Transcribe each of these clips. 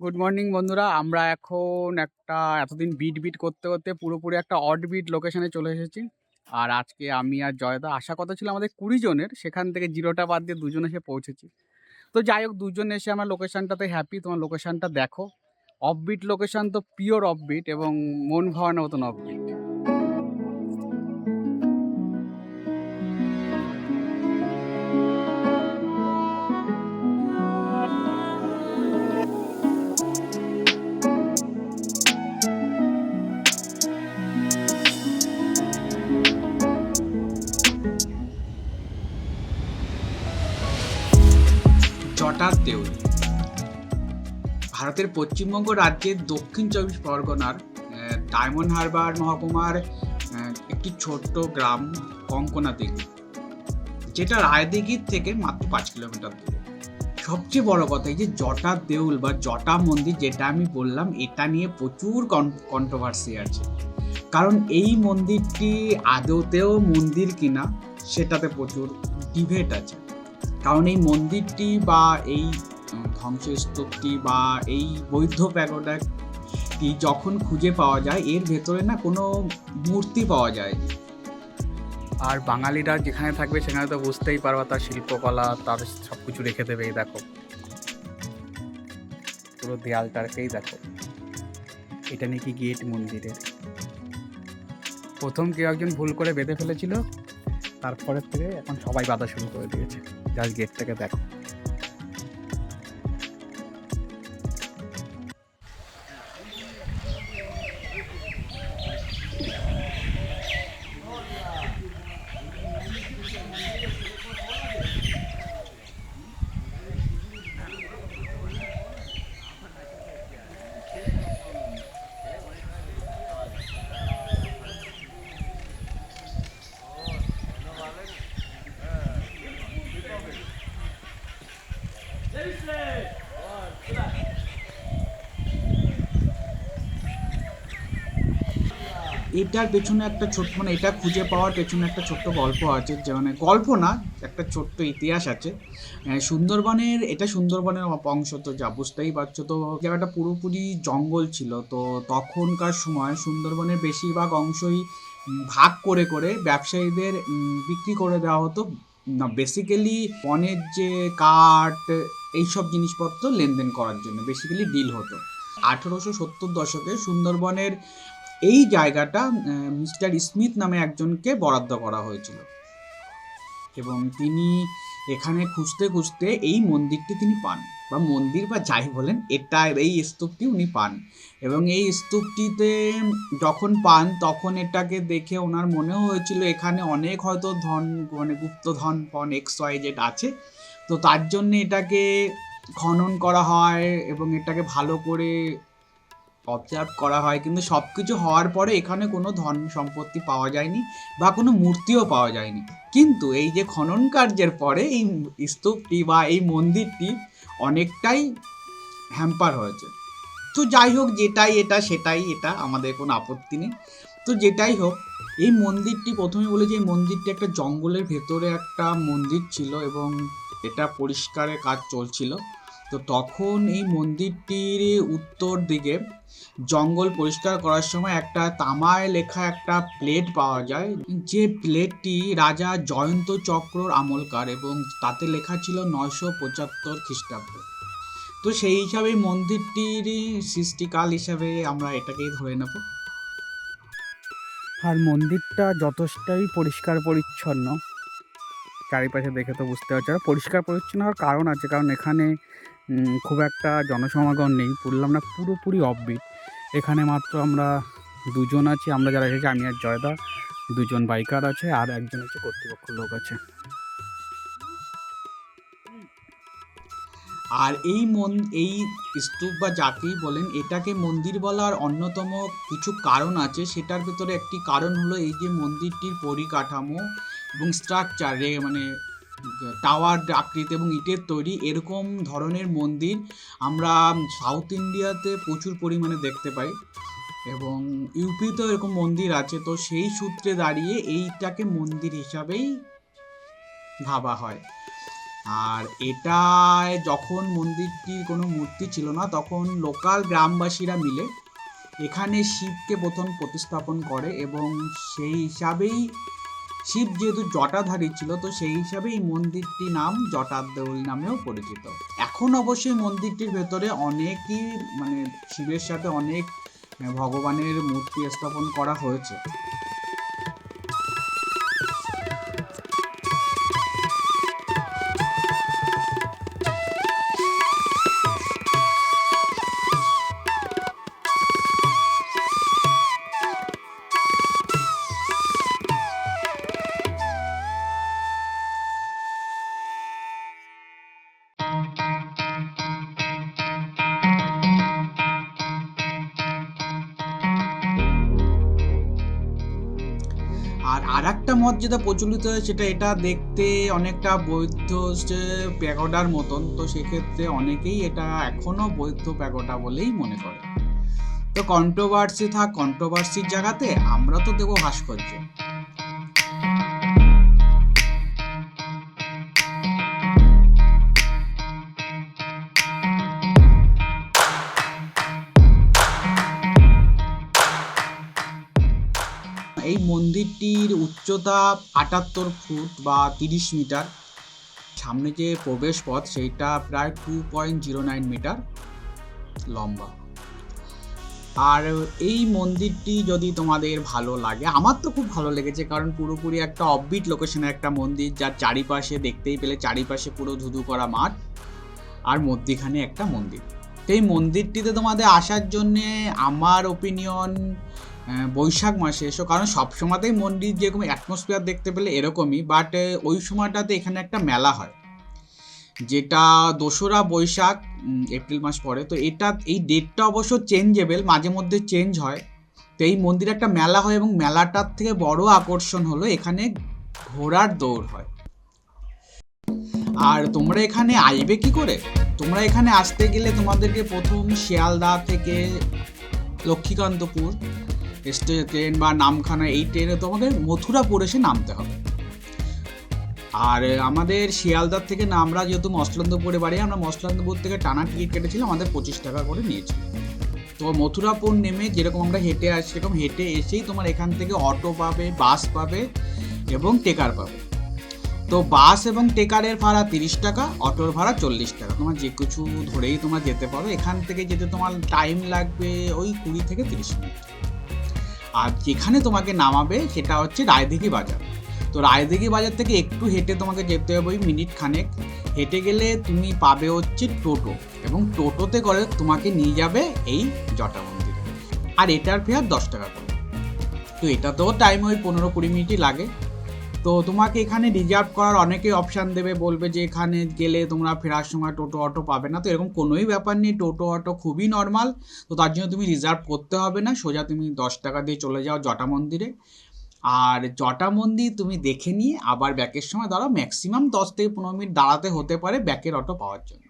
Good morning বন্ধুরা। আমরা এখন একটা এতদিন বিট বিট করতে করতে পুরোপুরি একটা অড বিট লোকেশনে চলে এসেছি। আর আজকে আমি আর জয়দা আশা কথা ছিল আমাদের কুড়ি জনের, সেখান থেকে জিরোটা বাদ দিয়ে দুজন এসে পৌঁছেছি। তো যাই হোক, দুজন এসে আমার লোকেশানটাতে হ্যাপি তোমার লোকেশানটা দেখো। অফবিট লোকেশান তো পিওর অফবিট এবং মন ভাবানোর মতন অফবিট জটার দেউল ভারতের পশ্চিমবঙ্গ রাজ্যের দক্ষিণ চব্বিশ পরগনার ডায়মন্ড হারবার মহকুমার একটি ছোট্ট গ্রাম কঙ্কনা দিঘি যেটা রায়দিঘির থেকে মাত্র পাঁচ কিলোমিটার দূরে। সবচেয়ে বড় কথা এই যে জটা দেউল বা জটা মন্দির যেটা আমি বললাম, এটা নিয়ে প্রচুর কন্ট্রোভার্সি আছে। কারণ এই মন্দিরটি আদৌতেও মন্দির কিনা, সেটাতে প্রচুর ডিভেট আছে। কারণ এই মন্দিরটি বা এই ধ্বংসস্তূপটি বা এই বৌদ্ধ প্যাগোডাটি যখন খুঁজে পাওয়া যায়, এর ভেতরে না কোনো মূর্তি পাওয়া যায় আর বাঙালিরা যেখানে থাকবে, সেখানে তো বুঝতেই পারবা তার শিল্পকলা, তার সব কিছু রেখে দেবে, এই দেখো। পুরো দেয়ালটাকেই দেখো। এটা নাকি গেট মন্দিরের। প্রথম কেউ একজন ভুল করে বেঁধে ফেলেছিল তারপরের থেকে এখন সবাই বাধা শুরু করে দিয়েছে। জাস্ট গেটটাকে দেখো। এটার পেছনে একটা ছোট্ট মানে এটা খুঁজে পাওয়ার পেছনে একটা ছোট্ট গল্প আছে, যে মানে গল্প না, একটা ছোট্ট ইতিহাস আছে। সুন্দরবনের এটা সুন্দরবনের অংশ, তো যা বুঝতেই পারছ তো। জায়গাটা পুরোপুরি জঙ্গল ছিল, তো তখনকার সময় সুন্দরবনের বেশিরভাগ অংশই ভাগ করে করে ব্যবসায়ীদের বিক্রি করে দেওয়া হতো। না বেসিক্যালি বনের যে কাঠ, এইসব জিনিসপত্র লেনদেন করার জন্য বেসিক্যালি ডিল হতো। আঠেরোশো সত্তর দশকে সুন্দরবনের এই জায়গাটা মিস্টার স্মিথ নামে একজনকে বরাদ্দ করা হয়েছিল। এবং তিনি এখানে খুঁজতে খুঁজতে এই মন্দিরটি তিনি পান, বা মন্দির বা যাই বলেন, এটা, এই স্তূপটি উনি পান। এবং এই স্তূপটিতে যখন পান, তখন এটাকে দেখে ওনার মনে হয়েছিল, এখানে অনেক হয়তো ধন মানে গুপ্তধন ফন এক্স ওয়াই জেড আছে। তো তার জন্য এটাকে খনন করা হয় এবং এটাকে ভালো করে অবজার্ভ করা হয়, কিন্তু সব কিছু হওয়ার পরে এখানে কোনো ধন সম্পত্তি পাওয়া যায়নি বা কোনো মূর্তিও পাওয়া যায়নি। কিন্তু এই যে খনন কার্যের পরে এই স্তূপটি বা এই মন্দিরটি অনেকটাই হ্যাম্পার হয়েছে। তো যাই হোক, যেটাই এটা, সেটাই এটা, আমাদের কোনো আপত্তি নেই। তো যেটাই হোক, এই মন্দিরটি প্রথমে বলে যে এই মন্দিরটি একটা জঙ্গলের ভেতরে একটা মন্দির ছিল এবং এটা পরিষ্কারের কাজ চলছিল। তো তখন এই মন্দিরটির উত্তর দিকে জঙ্গল পরিষ্কার করার সময় একটা তামায় লেখা একটা প্লেট পাওয়া যায়। যে প্লেটটি রাজা জয়ন্ত চক্রর আমলকার এবং তাতে লেখা ছিল নয়শো পঁচাত্তর খ্রিস্টাব্দ। তো সেই হিসাবে মন্দিরটির সৃষ্টিকাল হিসাবে আমরা এটাকেই ধরে নেব। আর মন্দিরটা যথেষ্টই পরিষ্কার পরিচ্ছন্ন। চারিপাশে দেখে তো বুঝতে পারছ পরিষ্কার পরিচ্ছন্ন হওয়ার কারণ আছে, কারণ এখানে খুব একটা জনসমাগম নেই। বললাম না পুরোপুরি অফবিট এখানে মাত্র আমরা দুজন আছি, আমরা যারা এসেছি, আমি আর জয়দা। দুজন বাইকার আছে আর একজন হচ্ছে কর্তৃপক্ষ লোক আছে। আর এই মন, এই স্তূপ বা যাকেই বলেন, এটাকে মন্দির বলার অন্যতম কিছু কারণ আছে। সেটার ভিতরে একটি কারণ হলো এই যে মন্দিরটির পরিকাঠামো এবং স্ট্রাকচারে মানে টাওয়ার আকৃতি এবং ইটের তৈরি এরকম ধরনের মন্দির আমরা সাউথ ইন্ডিয়াতে প্রচুর পরিমাণে দেখতে পাই এবং ইউপিতেও এরকম মন্দির আছে, তো সেই সূত্রে দাঁড়িয়ে এইটাকে মন্দির হিসাবেই ভাবা হয়। আর এটায় যখন মন্দিরটির কোনো মূর্তি ছিল না, তখন লোকাল গ্রামবাসীরা মিলে এখানে শিবকে প্রথম প্রতিস্থাপন করে এবং সেই হিসাবেই শিব যেহেতু জটাধারী ছিল, তো সেই হিসাবে এই মন্দিরটির নাম জটাদেউল নামেও পরিচিত। এখন অবশ্যই মন্দিরটির ভেতরে অনেকই মানে শিবের সাথে অনেক ভগবানের মূর্তি স্থাপন করা হয়েছে। মত যেটা প্রচলিত সেটা এটা দেখতে অনেকটা বৌদ্ধ প্যাগোডার মতন। তো সেক্ষেত্রে অনেকেই এটা এখনও বৌদ্ধ প্যাগোডা বলেই মনে করে। তো কন্ট্রোভার্সি থাক কন্ট্রোভার্সির জায়গাতে আমরা তো দেবো ভাস্কর্য। মন্দিরটির উচ্চতা আটাত্তর ফুট বা তিরিশ মিটার। সামনে যে প্রবেশ পথ সেইটা প্রায় two point zero nine metre লম্বা। আর এই মন্দিরটি যদি তোমাদের ভালো লাগে, আমার তো খুব ভালো লেগেছে, কারণ পুরোপুরি একটা অফবিট লোকেশনে একটা মন্দির, যার চারিপাশে দেখতেই পেলে চারিপাশে পুরো ধুধু করা মাঠ, আর মধ্যিখানে একটা মন্দির। তো এই মন্দিরটিতে তোমাদের আসার জন্যে আমার ওপিনিয়ন বৈশাখ মাসে। এসো কারণ সব সময়তেই মন্দির যেরকম অ্যাটমসফিয়ার দেখতে পেলে এরকমই বাট ওই সময়টাতে এখানে একটা মেলা হয়। যেটা দোসরা বৈশাখ এপ্রিল মাস পরে তো এটা, এই ডেটটা অবশ্য চেঞ্জেবেল মাঝে মধ্যে চেঞ্জ হয়। তো এই মন্দিরে একটা মেলা হয় এবং মেলাটার থেকে বড় আকর্ষণ হলো এখানে ঘোড়ার দৌড় হয়। আর তোমরা এখানে আইবে কি করে? তোমরা এখানে আসতে গেলে তোমাদেরকে প্রথম শিয়ালদা থেকে লক্ষ্মীকান্তপুর স্টে ট্রেন বা নামখানা, এই ট্রেনে তোমাদের মথুরাপুর এসে নামতে হবে। আর আমাদের শিয়ালদার থেকে না, আমরা যেহেতু মসলন্দপুরে বাড়ি, আমরা মসলন্দপুর থেকে টানা টিকিট কেটেছিলাম আমাদের পঁচিশ টাকা করে নিয়েছিল। তো মথুরাপুর নেমে যেরকম আমরা হেঁটে আসি, সেরকম হেঁটে এসেই তোমার এখান থেকে অটো পাবে বাস পাবে এবং টেকার পাবে। তো বাস এবং টেকারের ভাড়া তিরিশ টাকা অটোর ভাড়া চল্লিশ টাকা। তোমার যে কিছু ধরেই তোমার যেতে পারো, এখান থেকে যেতে তোমার টাইম লাগবে ওই কুড়ি থেকে তিরিশ মিনিট। আর যেখানে তোমাকে নামাবে সেটা হচ্ছে রায়দিঘি বাজার। তো রায়দিঘি বাজার থেকে একটু হেঁটে তোমাকে যেতে হবে ওই মিনিট খানেক। হেঁটে গেলে তুমি পাবে হচ্ছে টোটো এবং টোটোতে করে তোমাকে নিয়ে যাবে এই জটা আর এটার ফেয়ার দশ টাকা করে। তো এটাতেও টাইম ওই পনেরো কুড়ি মিনিটই লাগে। তো তোমাকে এখানে রিজার্ভ করার অনেকে অপশান দেবে, বলবে যে এখানে গেলে তোমরা ফেরার সময় টোটো অটো পাবে না। তো এরকম কোনোই ব্যাপার নেই, টোটো, অটো খুবই নর্মাল তো তার জন্য তুমি রিজার্ভ করতে হবে না, সোজা তুমি দশ টাকা দিয়ে চলে যাও জটা মন্দিরে। আর জটা মন্দির তুমি দেখে নিয়ে আবার ব্যাকের সময় দাঁড়াও ম্যাক্সিমাম দশ থেকে পনেরো মিনিট দাঁড়াতে হতে পারে ব্যাকের অটো পাওয়ার জন্য।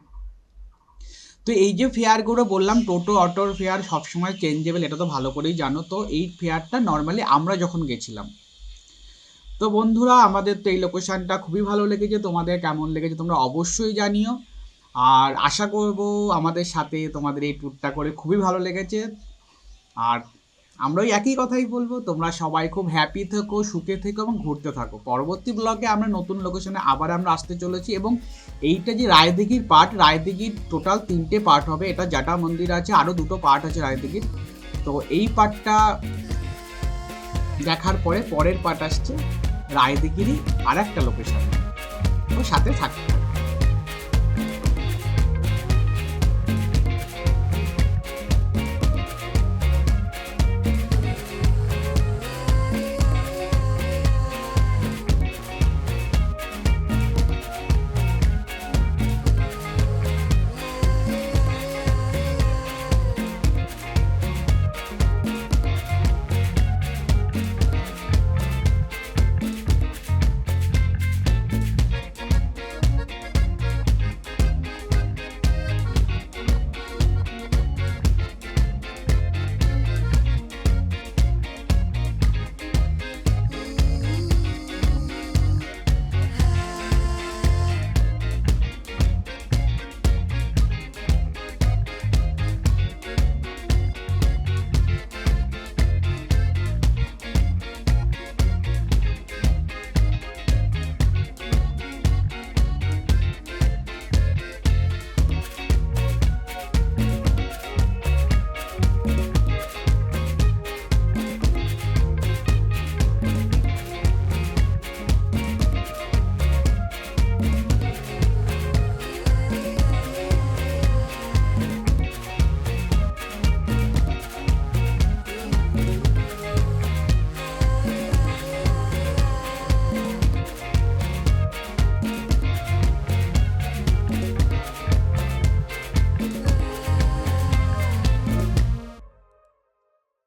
তো এই যে ফেয়ারগুলো বললাম, টোটো, অটোর ফেয়ার সবসময় চেঞ্জেবল এটা তো ভালো করেই জানো। তো এই ফেয়ারটা নর্মালি আমরা যখন গেছিলাম তো বন্ধুরা, আমাদের তো এই লোকেশনটা খুবই ভালো লেগেছে। তোমাদের কেমন লেগেছে তোমরা অবশ্যই জানিও। আর আশা করব আমাদের সাথে তোমাদের এই ট্যুরটা করে খুবই ভালো লেগেছে। আর আমরা ওই একই কথাই বলব, তোমরা সবাই খুব হ্যাপি থেকো, সুখে থেকো এবং ঘুরতে থাকো। পরবর্তী ব্লগে আমরা নতুন লোকেশনে আবার আমরা আসতে চলেছি এবং এইটা যে রায়দিঘির পার্ট রায়দিঘির টোটাল তিনটে পার্ট হবে। এটা জাটা মন্দির আছে আরও দুটো পার্ট আছে রায়দিঘির। তো এই পার্টটা দেখার পরে পরের পার্ট আসছে। রায়দিঘিরই আর একটা লোকেশন সাথে থাকতে